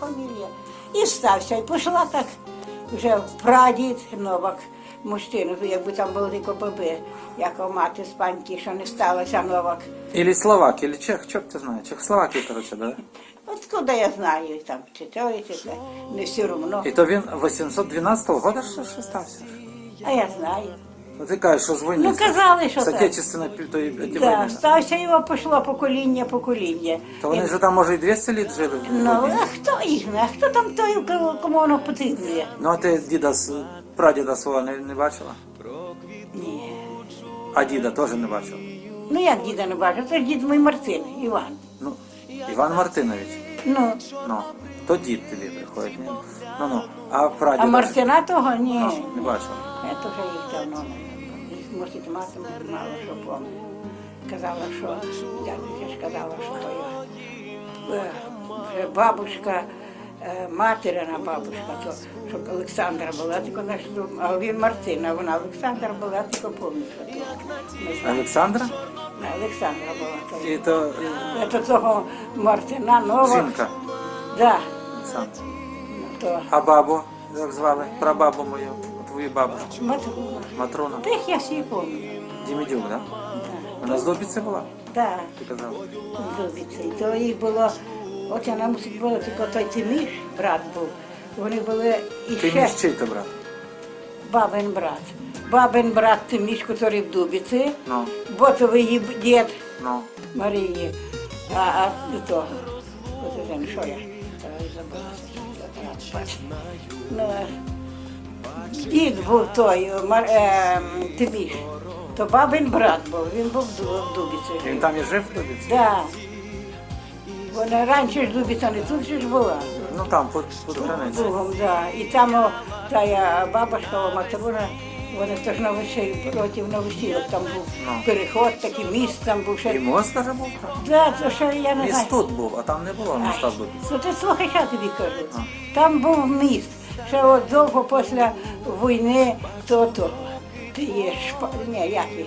фамілія. І стався. І пішла так вже прадід Новак, мужчина, якби там були тільки баби, як мати з паньки, що не сталося Новак. Или словак, или чех, черт ты знает. Чехословакия, короче, да? Откуда я знаю, там, чи то, чи це, не все одно. І то він 812 года що, що стався? А я знаю. Ну ти кажеш, що з війни. Ну, казали, що з так. отечественної пі- тої- ті Да, війни. стався його пішло покоління, покоління. То вони вже там, може, і 200 літ жили. Ну, а хто їх знає? Хто там той, кому- кому воно потрібно? Ну, а ти діда, с- прадіда свого не, не бачила? Ні. А діда теж не бачила? Ну як діда не бачив? Це ж дід мій Мартин, Іван. Ну, Іван Мартинович. Ну, Ну, то дід тобі приходить. Ні? Ну, ну, а прадіда? а Мартина того ні. Ну, не бачила. Це вже їх давно Може, мати мало що помню. Казала, що дядька ж казала, що то я. Е, Вже бабушка, е, материна бабушка, то, щоб Олександра була, тільки наш, а він Мартина, вона Олександра була, тільки пам'ятаю, що то. Олександра? Олександра була. то. І то е, Це того Мартина Нова. жінка Да. Ну, то А бабу, як звали? Прабабу мою, твою бабушку. Матруна. Матрона. Тих я всі пам'ятаю. Дімідюк, да? Да. Вона з Добіці була, Да. ти казав. Дубиці. То їх було, от вона мусить було тільки той Тиміш, брат був. Вони були і Ти ще між чий то брат? бабин брат. Бабин брат Тиміш, який в Дубиці, Ну, ботовий її дід ну. Марії. А, а то, от що я й. Бачу. Ну, дід був той, е, Тиміш. То бабин брат був, він був в Дубіці. Він там і жив в Дубіці? Да. Вона раніше ж Дубіця не тут же ж була. Ну там, під, під границею. Другом, да. І там о, та я бабушка, о, Матрона, вони теж на весіллі, проти на новосілок там був Ну. переход, такий міст там був І ще. мост даже був там. Да, то що я не Міст знаю. тут був, а там не було моста в Добіці. Ну ти слухай, що я тобі кажу. Там був міст. Ще от довго після війни то то. Ти є шпа... Ні, як він?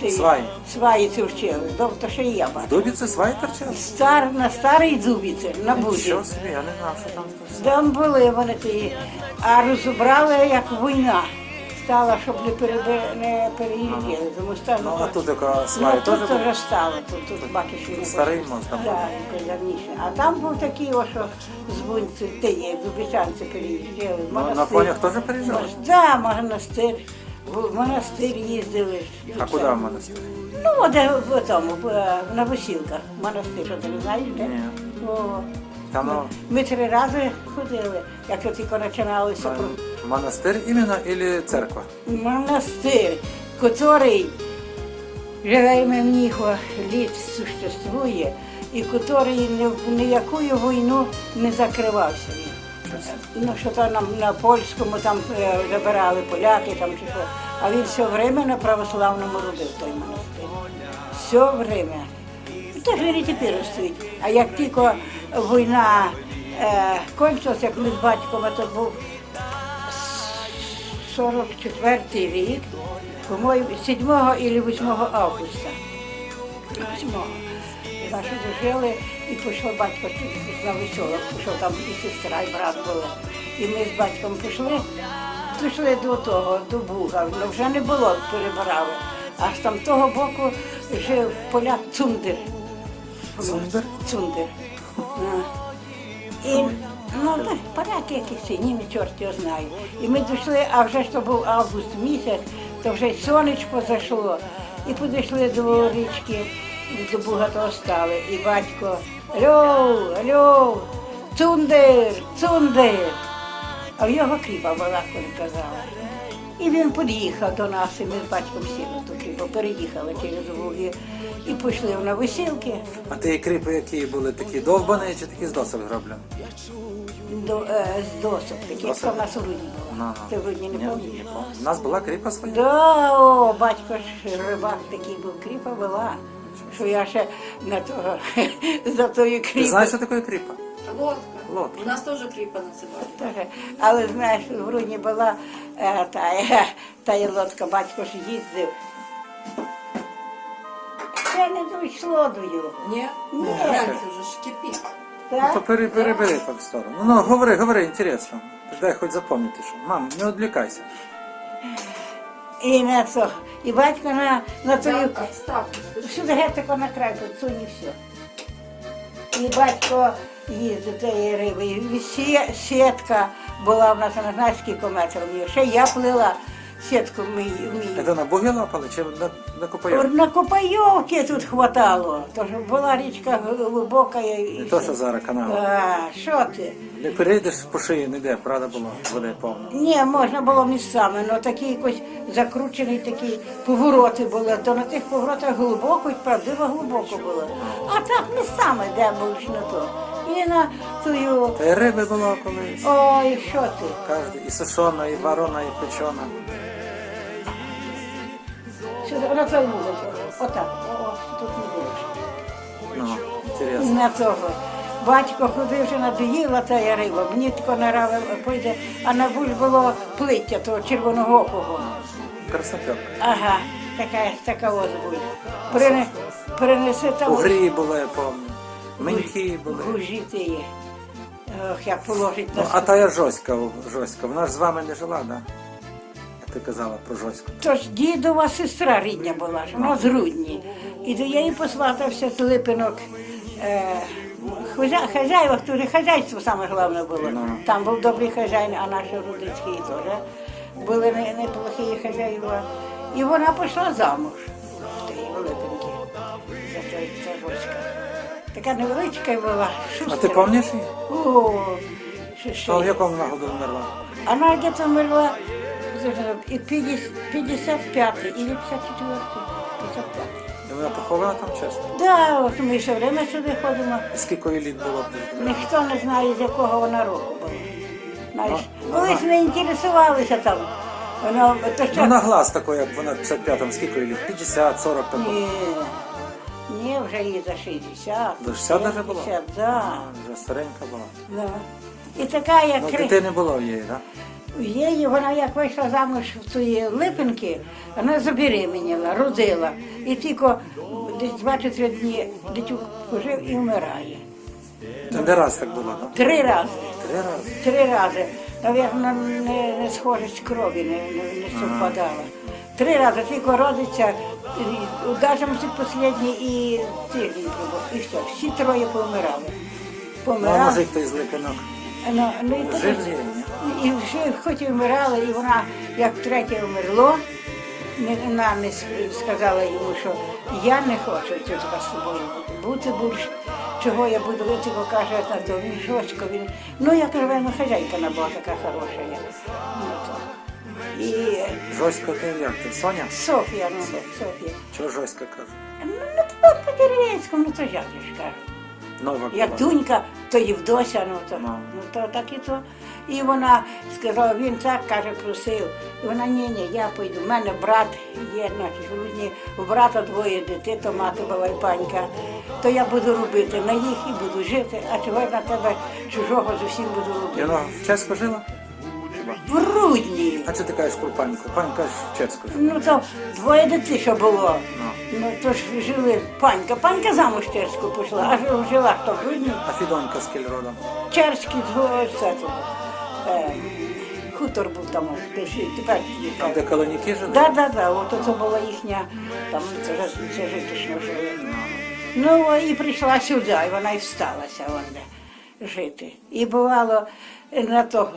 Ти- Сваї. Сваї це вчили. Довго то ще і я В бачу. Добіці сваї торчали? Стар, на старій Дубіці, на Буді. Що собі, я не знав, що там. Там були вони ті, а розібрали як війна. Стала, щоб не, перебе, не переїздили. Тому що Ну, а тут яка ну, сваї теж тут вже стало, тут, тут бачиш, він старий мост там був? Давніше. А там був такий, о, що з Бунці, ти є, зубичанці переїжджали. Ну, на конях теж переїжджали? Так, да, монастир. В монастир їздили. А куди в монастир? Ну, де в тому, на весілках. Монастир, що ти не знаєш, де? Ні. О, Там ну, ми три рази ходили, як тільки починалися про монастир іменно или церква? монастир, який живе в нього літ существує, і який ні в ніякою війну не закривався. Ну, що то нам на польському там е, забирали поляки там чи що. А він все время на православному робив той монастир. Все время. Теж він і тепер стоїть. А як тільки війна е, кончилась, як ми з батьком, а то був 44 рік, по-моєму, 7 або 8 августа. 8. Наші дожили і пішов батько на веселок, пішов там і сестра, і брат були. І ми з батьком пішли, пішли до того, до Буга, ну вже не було, перебирали. А з там того боку жив поляк Цундер. Цундер? Цундер. І, ну, поляки якісь, ні, чорт його знає. І ми дійшли, а вже ж то був август місяць, то вже сонечко зайшло. І підійшли до річки, до Буга того стали. І батько, алло, алло, цундир, цундир. А в його кріпа була, коли казала. І він під'їхав до нас, і ми з батьком сіли ту кріпу, переїхали через Буги і пішли на весілки. А ті кріпи, які були такі довбані чи такі з досок зроблені? До, е, з досок, такі, як Досок? в нас у Рудні було. ну. Ти в Рудні не пам'ятаєш? У нас була кріпа своя. Да, о, батько ж рибак такий був, кріпа була. Що я ще на того, за тою Ти кріпою. знаєш, що таке кріпа? Лодка. Лодка. У нас тоже кріпа називають. Теж. Але знаєш, в Грудні була е, та, е, та є лодка, батько ж їздив. Це не дійшло до його. Ні? Ні. Гляньте вже ж кипить. Ну, Так? то бери, бери, бери так в сторону. Ну, ну, говори, говори, інтересно. Дай хоч запам'ятати, що. Мам, не відвлікайся. І на це. І батько на, на тою Отставку. Сюди геть тако на край підсунь і все. І батько до тієї риби. І сітка була в нас, вона знаєш, скільки метрів. Ще я плила сітку вмію. вмію. Це на боги лапали чи на, на копайок? На Копайовки тут хватало. Тож була річка глибока. І... Не то, що зараз канал. А, що ти? Не перейдеш по шиї ніде, правда було, води повно. Ні, можна було місцями, але такі якось закручені такі повороти були, то на тих поворотах глибоко і правдиво глибоко було. А так місцями, де будеш на то. І на тую. Та й риби було колись. Ой, що ти? Кожен, і сушона, і варона, і печена. Сюди, на той вугол. Отак. О, тут не будеш. Ну, інтересно. На того. Батько ходив вже надоїла та я риба, мені тако наравив, пойде, а на буль було плиття того червоного Красноперка. Ага, така, така ось буде. Прине, принеси У грі було, я пам'ятаю. Менькі були. гужі тієї. Ох, як положить на Ну, а та я Жоська, Жоська, вона ж з вами не жила, да? Як ти казала про Жоську. Тож дідова сестра рідня була, ж, вона з Рудні. І до її посватався з Липинок. Е, хозя- хазяїва, хто хазяйство саме головне було. Ну. Там був добрий хазяїн, а наші рудицькі теж були не- неплохі хазяїва. І вона пішла замуж Така невеличка була. А ти пам'ятаєш її? О, що ще? А в якому вона году вмерла? Она где-то умерла и 55 или 54 55 І вона похована там чесно? Да, от ми все время сюди ходимо. Скільки їй літ було? Ніхто не знає, з якого вона року була. Знаєш, Ну, колись не інтересувалися там. Воно, то що... Ну на глаз такий, як вона в 55-му, скільки їй літ? 50, 40 такого. Ні, ні, вже їй за 60. За 60 даже було? 60, да. А, Вже старенька була. да. І така, як Ну, кри- дитини було в її, так? В її вона як вийшла замуж в цієї липинки, вона забеременіла, родила. І тільки десь 2-3 дні дитюк пожив і вмирає. Це не раз так було, так? Три рази. Три рази. Три рази. Навірно, не, не схожість крові не, не, не совпадала. Три рази тільки родиться, удажимося останній і тиждень пробув. І все, всі троє Помирали. може хтось з липинок. Ну, ну, і Жив і вже хоч і вмирала, і вона як третє вмерло, не, вона не с- сказала йому, що я не хочу тут з тобою бути більше. Чого я буду, тільки каже, на то він жорстко, він. Ну я кажу, ну хазяйка вона була така хороша. Я. Ну, то. І Жоська ти як ти? Соня? Софія, ну Софія. Чого Жоська каже? Ну, ну, то по деревенському, ну то як же ж кажу. Нова Як була. Дунька, то Євдося, ну то, Ну. ну, то так і то. І вона сказала, він так каже, просив. І вона, ні, ні, я пойду. У мене брат є, значить, в Рудні, у брата двоє дітей, то мати була і панька. То я буду робити на їх і буду жити, а чого я на тебе чужого зовсім буду І робити. вона в Чеську жила? Хіба? В Рудні. А ти кажеш про? Панька ж жила. Ну то двоє дітей, що було. Ну. Ну то ж жили панька. Панька замуж Черську пішла, а жила- жила хто в Рудні. А Фідонька з кіль родом? Черський це, тут, е, хутор був там, де ж- тепер Там, де колоніки жили? Да, да, да, от це була їхня, там це, ж- це житочно жили. Ну і прийшла сюди, і вона і всталася вон де жити. І бувало на того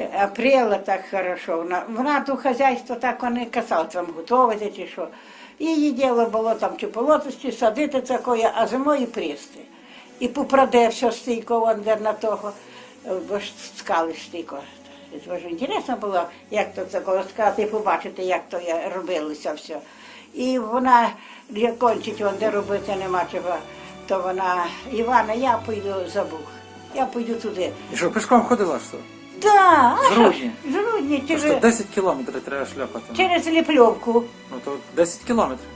апреля так хорошо. Вона, вона то хазяйство так вони казали, там готувати чи що. Її діло було там чи полотості, садити такое, а зимою прісти. І поправде все стійко вон на того, е, бо ж скали стійко. Це дуже інтересно було, як то це коло сказати, побачити, як то я робилося все. І вона вже кончить, вон де робити нема чого. То вона, Івана, я поїду за Буг. Я поїду туди. І що, пішком ходила що? Да, З Рудні? з Рудні, То через, 10 кілометрів треба шляпати. через Ліпльовку. Ну то 10 кілометрів.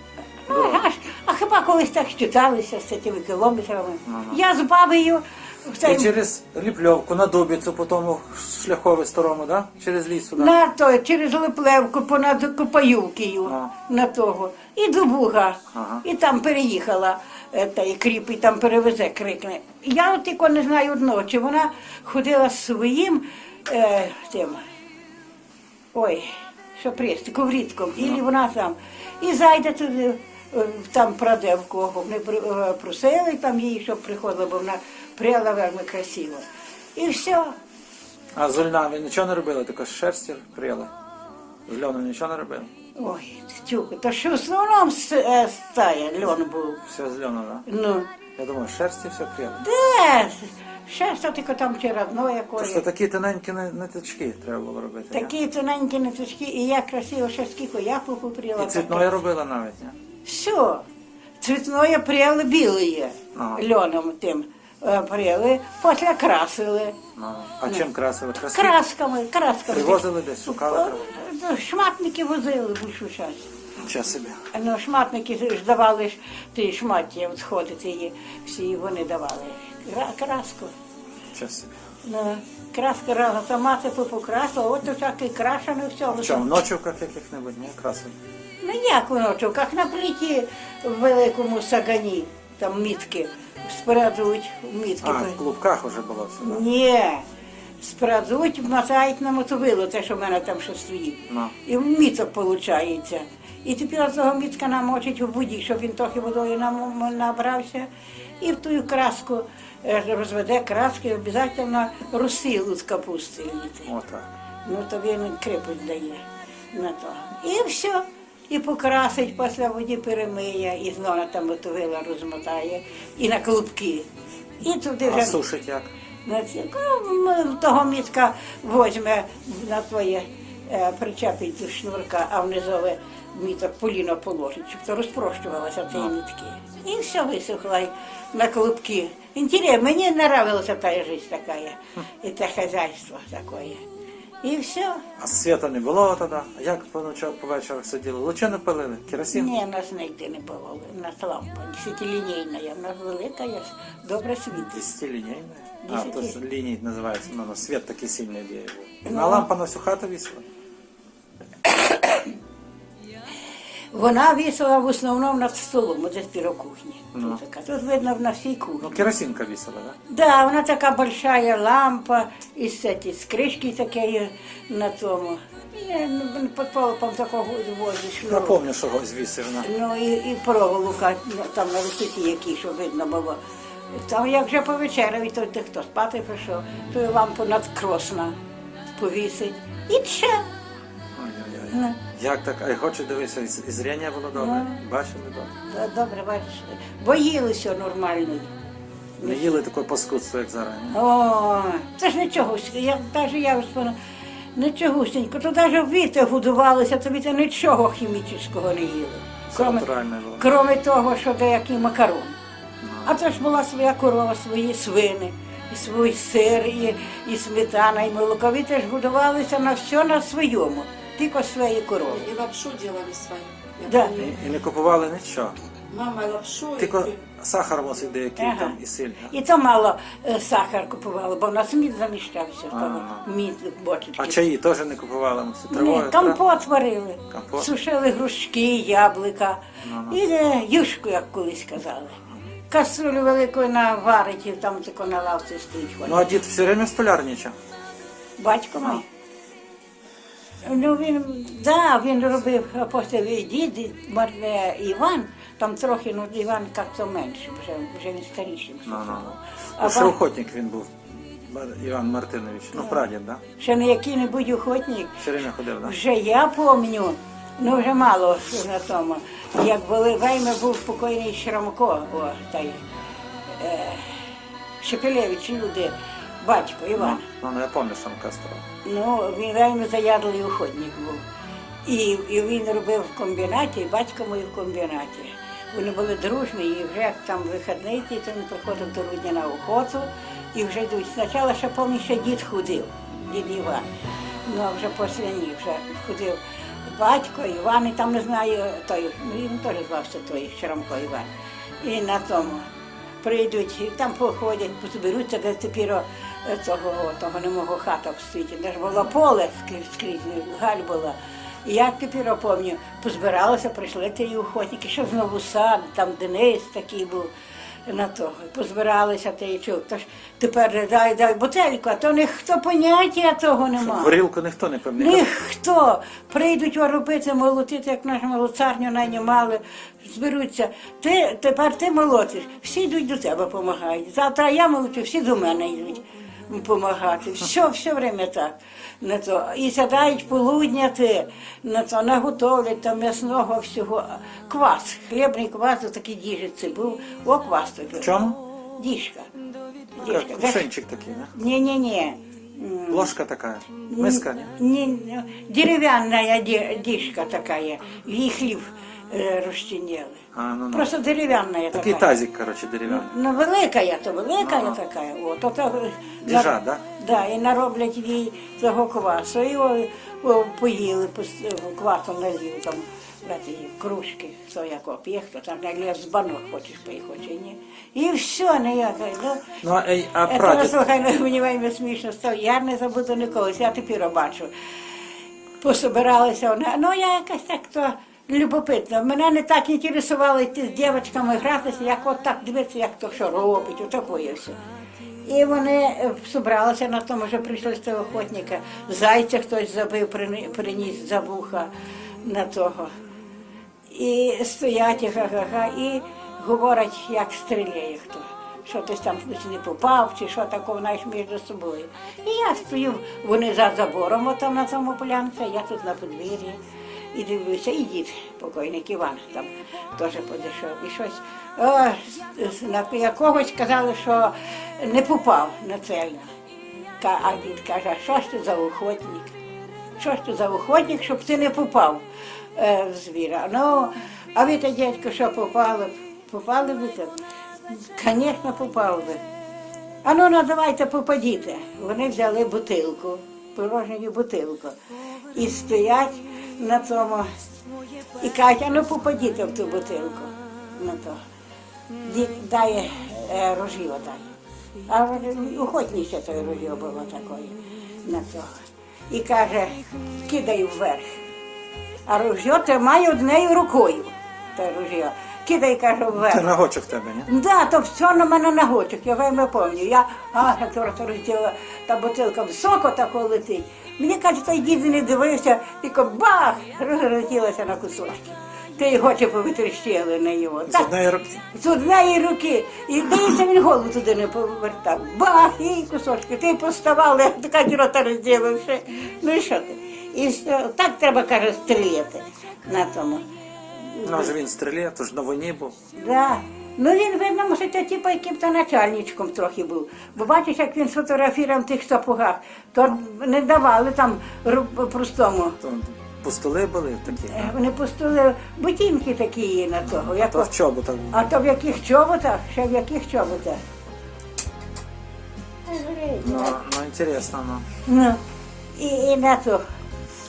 Ага ж, а хіба колись так считалися з цими кілометрами? Ага. Я з бабою в І через Ліпльовку на Дубіцю, потім у шляхову сторону, да? Через ліс сюди. на то, через Липлевку понад Копаюкію Ага. на того. І до Буга. Ага. І там переїхала. е, та і кріп і там перевезе, крикне. Я от тільки не знаю одного, чи вона ходила з своїм е, тим, ой, що приїзд, коврітком, і вона там. І зайде туди, е, там праде в кого. Вони е, просили там її, щоб приходила, бо вона пряла вельми красиво. І все. А з льна ви нічого не робили, тільки з шерсті крили? З льону нічого не робили? Ой, тюка, то що в основному е, стая льон був. Все з льону, так? Ну, Я думаю, шерсті все крили. де? Ще що тільки там чи родное Просто такі тоненькі ниточки треба було робити. Такі тоненькі ниточки, і я красиво ще скільки я попріла. І цвітної робила навіть, ні? Все. Цвітное пряли біле Ага. льоном тим е, пряли, після красили. Ну, а чим красили? Красиво? Красками, красками. Привозили десь, шукали? Шматники возили більшу час. Собі. Ну, шматники ж давали ж ті шматі, от сходити її, всі вони давали. Кра- Краску. Ну, краска разом сама це покрасила, от всякий крашений все. Що, в ночівках яких-небудь, ні? Красили? Ну як воно, чого, як на пліті в великому сагані, там мітки, спрадуть мітки. А, в клубках вже було все, так? Ні, спрадуть, мотають на мотовило, те, що в мене там ще стоїть. Ну. І міцок виходить. І тепер цього міцка намочить у воді, щоб він трохи водою набрався. І в ту краску е, розведе краски, обов'язково русилу з капусти. Отак. Ну то він крепость дає на то. І все. І покрасить після воді перемиє, і знову там мотовила розмотає, і на клубки. І туди А вже сушить як? на ці, ну, того мітка возьме на твоє е, причепить до шнурка, а внизове міток поліно положить, щоб то розпрощувалося ці мітки. І все висохло на клубки. Інтересно, мені нравилася та життя така, і те хазяйство таке. І все. А світа не було тоді? А як по ночах, по вечорах сиділи? Луче не палили? Керосин? Ні, нас ніде не було. У нас лампа, десятилінійна, у нас велика, є, добре світить. Десятилінійне? А, то ліній називається, ну, світ такий сильний діє був. Ну. На лампа на всю хату вісила? Вона вісила в основному над столом, десь біля кухні. Ну. Тут, така. Тут видно на всій кухні. Ну, керосинка вісила, так? Да, вона така большая лампа, і з, ці, з кришки такої на тому. І ну, під полопом такого возиш. Я пам'ятаю, що ось на. Ну і, і проволока ну, там на висоті які, щоб видно було. Там як вже повечеряв, то де хто спати прийшов, то і лампу надкросна повісить. І ще. Ну, Як так? А й хочу дивитися, і зріння було добре? Бачили добре? да- добре, бачиш. Боїлися нормально. Не їли таке паскудство, як зараз. ні? О, це ж нічого, я навіть я вспомнила, нічогосінько, то навіть віти годувалися, то віти нічого хімічного не їли. Кроме, кроме того, що деякий макарон. А це ж була своя корова, свої свини, і свій сир, і, і сметана, і молоко. Віти ж годувалися на все на своєму, тільки свої корови. И лапшу делали свою. Я Да. помню. І, і не купували нічого. Мама лапшу. Тільки и- сахар мусить деякий Ага. там і сіль. І то мало е, сахар купували, бо у нас мід заміщався, в тому мід бочечки. А чаї теж не купували, мусить Ні, тривою. компот варили. Компот? Сушили грушки, яблука. І е, юшку, як колись казали. Каструлю великою наварить, і там тако на лавці стоїть. Ну а дід все время столярничав. Батько мій. Ну він, да, він робив апостол і дід, і е, Іван, там трохи, ну Іван як-то менше, вже, вже він старішим. Ну, ну, ну. А Ну, ще охотник він був. Іван Мартинович. Ну, прадід, да? Ще не який-небудь охотник. Все время ходив, да? Вже я пам'ятаю, ну вже мало на тому. Як були вельми був покойний Шрамко, о, та й, е, Шепелевич, люди, батько Іван. Ну, ну я пам'ятаю, що кастро. Ну, він вельми заядлий охотник був. І, і він робив в комбінаті, і батько мій в комбінаті. Вони були дружні, і вже як там вихідний, ті, то він приходив до Рудня на охоту, і вже йдуть. Спочатку ще пам'ятаю, ще дід ходив, дід Іван. Ну, а вже після ні, вже ходив батько, Іван, і там не знаю, той, ну він теж звався той Шрамко Іван. І на тому прийдуть, і там походять, позберуться, де тепер о, того, не мого хата стоїть. Де ж було поле скрізь, скрізь галь була. І я тепер пам'ятаю, позбиралися, прийшли ті охотники, що знову сад, там Денис такий був на того. Позбиралися ти чув. Тож тепер дай, дай бутельку, а то ніхто поняття того немає. Горілку ніхто не пам'ятає. Ніхто прийдуть робити, молотити, як нашу молоцарню найнімали, зберуться. Ти тепер ти молотиш, всі йдуть до тебе допомагають. Завтра я молочу, всі до мене йдуть допомагати. Все, все время так. На то. І сядають полудняти, на то наготовлять там м'ясного всього. Квас, хлібний квас, такий діжиці був. О, квас тобі. В чому? Діжка. Діжка. Кувшинчик такий, не? Ні-ні-ні. Ложка така, миска, не? Не, деревянная ди- дишка такая, и хліб е, розчиняли. А, ну, ну. Просто деревянная Такий такая. тазик, коротше, дерев'яний. Ну, велика, я то велика такая. От, от, от, Діжа, на- да? Да, і нароблять їй того квасу. І о, о, поїли, пос- квасом налів там ці кружки, хто як оп'є, хто там налив з банок хочеш поїхати, чи ні. І все, ніяке. Ну, Ну, а, ей, а Це прадід? слухай, ну, мені вельми смішно стало. Я не забуду ніколи, я тепер бачу. Пособиралися вони. Ну, я якась так то любопитна. Мене не так інтересувало йти з дівчатками гратися, як от так дивитися, як то що робить, отакое все. І вони е, собралися на тому, що прийшли з того охотника. Зайця хтось забив, прині- приніс за вуха на того. І стоять, і га-га-га, і говорять, як стріляє хто. Що ти там не попав, чи що такого, знаєш, між собою. І я стою, вони за забором, отам на тому полянці, я тут на подвір'ї. І дивлюся, і дід, покойник Іван, там теж підійшов. І щось о, якогось сказали, що не попав на цельно. А дід каже, а що ж ти за охотник? Що ж ти за охотник, щоб ти не попав е, в звіра? Ну, а ви та дядько, що попали? Попали ви там? Звісно, попав би. А ну, ну давайте попадіте. Вони взяли бутилку, порожню бутилку. І стоять на тому. І а ну попадіте в ту бутилку. На то. Дід дає е, ружьо дає. А охотніше той ружьо було такое на того. І каже, кидай вверх. А ружьо тримає однією рукою. Те ружьо. Кидай, каже, Це вверх. нагочок тебе, ні? Да, то все на мене на гочок, я вельми пам'ятаю. Я а, то розділа, та бутилка високо тако летить. Мені каже, той дід не дивився, тільки бах, розлетілася на кусочки. Ти й очі повитріщили на його. З однієї руки. З однієї руки. І дивиться, він голову туди не повертав. Бах, і кусочки. Ти поставали, така дірота розділивши. Ну і що ти? І все. так треба, каже, стріляти на тому. Ну, вже він стріляв, то ж на війні був. Да. Ну він, видно, може, то типу яким-то начальничком трохи був. Бо бачиш, як він сфотографував в тих сапогах, то не давали там ру- простому. То пустоли були такі. Е, Вони пустили ботинки такі є на того. Як... То в чоботах. А то в яких чоботах? Ще в яких чоботах? Ну, ну, інтересно, ну. Ну, і, і на то.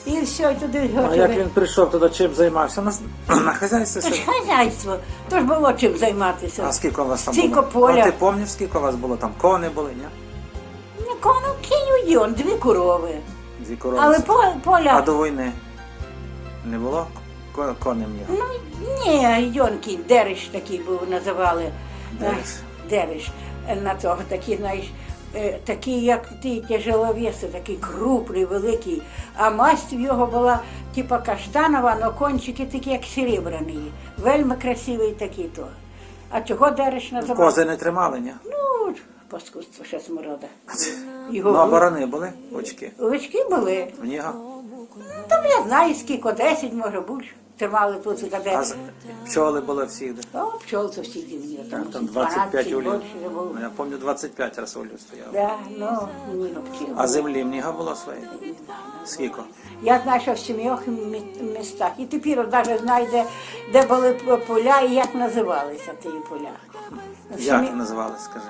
І все, і туди А як він прийшов туди, чим займався? На, на хазяйстві собі? хазяйство, то ж було чим займатися. А скільки у вас там Стільки було? поля. А ти пам'ятаєш, скільки у вас було там? Кони були, ні? Ну, кону кинь йон, дві корови. Дві корови. Але по, поля. А до війни не було Ко- коней ні? Ну, ні, Йонкін, Дереш такий був, називали. Дереш. Е, Дереш. Е, На того, такий, знаєш, е, такий, як ти, тяжеловеси, такий крупний, великий. А масть в його була, типа каштанова, але кончики такі, як серебряні. Вельми красивий такий то. А чого Дереш називав? Кози не тримали, ні? Ну, паскудство ще сморода. Ну, а барани були? Очки. Очки були. В нього. Там я знаю, скільки, 10, може більше. Тримали тут. А з- пчоли були всі. де? О, пчел це всі дівні. Там, там 25 улів. Ну, Я пам'ятаю, 25 раз улів стояло. Да, ну, ні, пчел. А землі в нього було своєї? Скільки? Я знаю, що в сім'ях мі- містах. І тепер навіть знаю, де, де були п- поля і як називалися ті поля. В Як сім'ї- називали, скажи?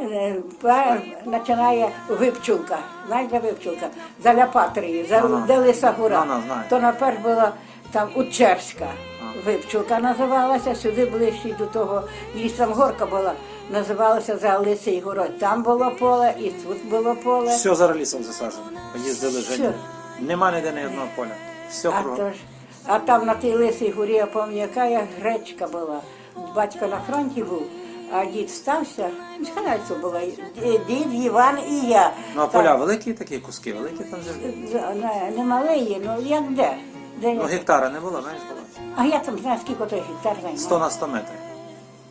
Е, пе- Починає випчулка. Знаєш, де випчулка? За Ляпатрією, за Ну-ну. де Лиса гора. Ну-ну, знаю. То наперед була там Учерська випчулка називалася, сюди ближче до того лісом горка була, називалася за Лисий город. Там було поле і тут було поле. Все зараз лісом засаджено. Їздили жені. Нема ніде ні одного поля. Все А, кругом. а там на тій лисій горі, я пам'ятаю, яка гречка була. Батько на фронті був, а дід стався, це було, дід, Іван і я. Ну а Там, поля великі такі куски, великі там завжди. Не, не малий, ну як де? Де Ну я? гектара не було, знаєш, було. А я там знаю, скільки той гектар займав. 100 на 100 метрів.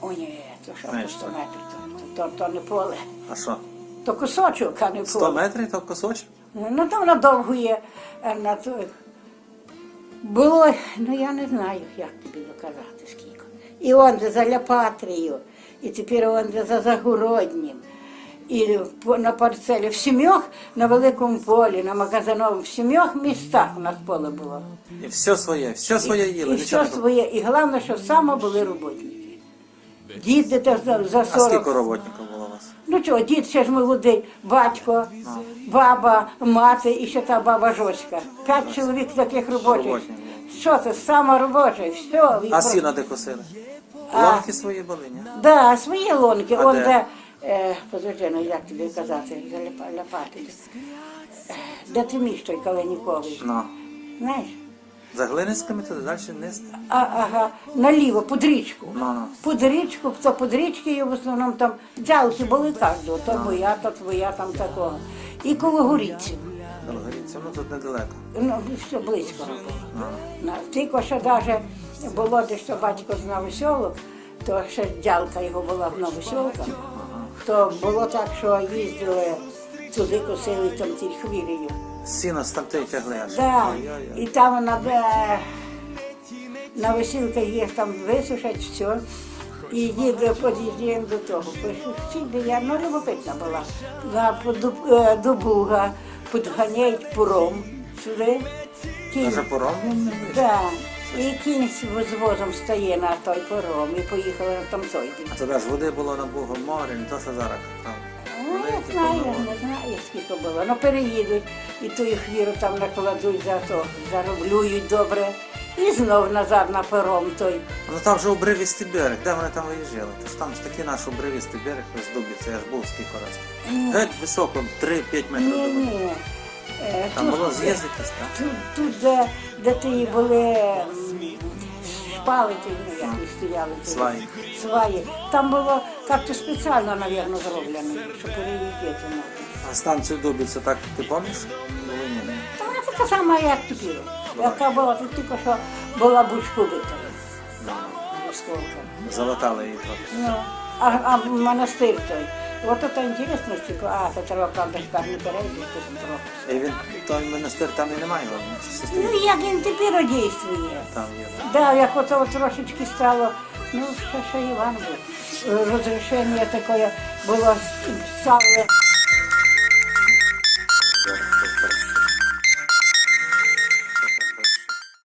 О, ні, то що Знаєш, 100 що? метрів, то, то, то, то не поле. А що? То кусочок, а не поле. 100 метрів то кусочок? Ну то воно довго є. а На то... Було, ну я не знаю, як тобі доказати скільки. І он за Ляпатрію, і тепер он за Загороднім. І на парцелі в сімьох на великому полі, на магазиновому, в сімьох містах у нас поле було. І все своє, все своє їли, і нічого все не було. своє. І головне, що саме були роботники. Діти теж за, за А скільки роботників було у вас? Ну чого, дід ще ж молодий, батько, баба, мати і ще та баба Жоська. П'ять чоловік таких робочих. Що це, саме робоче, все. А сіна де косили? А. Ланки свої були, ні? Да, свої лонки, А он де? де, е, подожди, ну як тобі казати, ляпати. Е, Де ти між той калиніковий, Ну. знаєш? За Глиницькими туди далі вниз. А, ага, наліво, під річку. Ну, ну. Під річку, то під річкою в основному там дялки були кожного, то моя, то твоя, там такого. І коло горіців. Ну тут недалеко. Ну, все близько було. Ну. На- Тільки що навіть було, де що батько з Новоселок, то ще дялка його була в Новоселках, то було так, що їздили туди, косили там ті хвилею. Сіно з там тягли аж. Да. І там на, е, на весілках їх там висушать все. І їде під'їжджаємо до того. Всюди я ну, любопитна була. На Дуб- е, Дубуга підганяють пором сюди. Кінь. Даже пором не? Да. І кінь з возом стає на той пором і поїхали на там той. А тоді ж води було на Богом морі, не то, що зараз там. Ну, я типу, знаю, не знаю, скільки було. Ну переїдуть і ту хвіру там накладуть за то, зароблюють добре. І знов назад на пером той. Ну там же обривістий берег, де вони там виїжджали? Тож там ж такий наш обривістий берег Дубівця, я ж був скільки раз. Геть високо, 3-5 метрів Ні, ні. Е, Там було з'їзд якийсь, так? Тут, тут де, де ті були м, шпали, ті, ну як їх стояли. ті Сваї. Сваї. Там було як-то спеціально, мабуть, зроблено, щоб переїздити. можна. А станцію Дубівця, так ти пам'ятаєш? Ні, ні. Та вона така сама, як тепер. Яка була, тут тільки що була бучку бита. Залатали її трохи. Ну, а, а монастир той. Вот это интересно, типа, а, це треба, правда, не перейдеш, то трохи. І він, той монастир там і немає, його. Ну, як він тепер дійствує. Там є. Да, як ото от трошечки стало, ну, ще, ще Іван був. Розрішення таке було, стали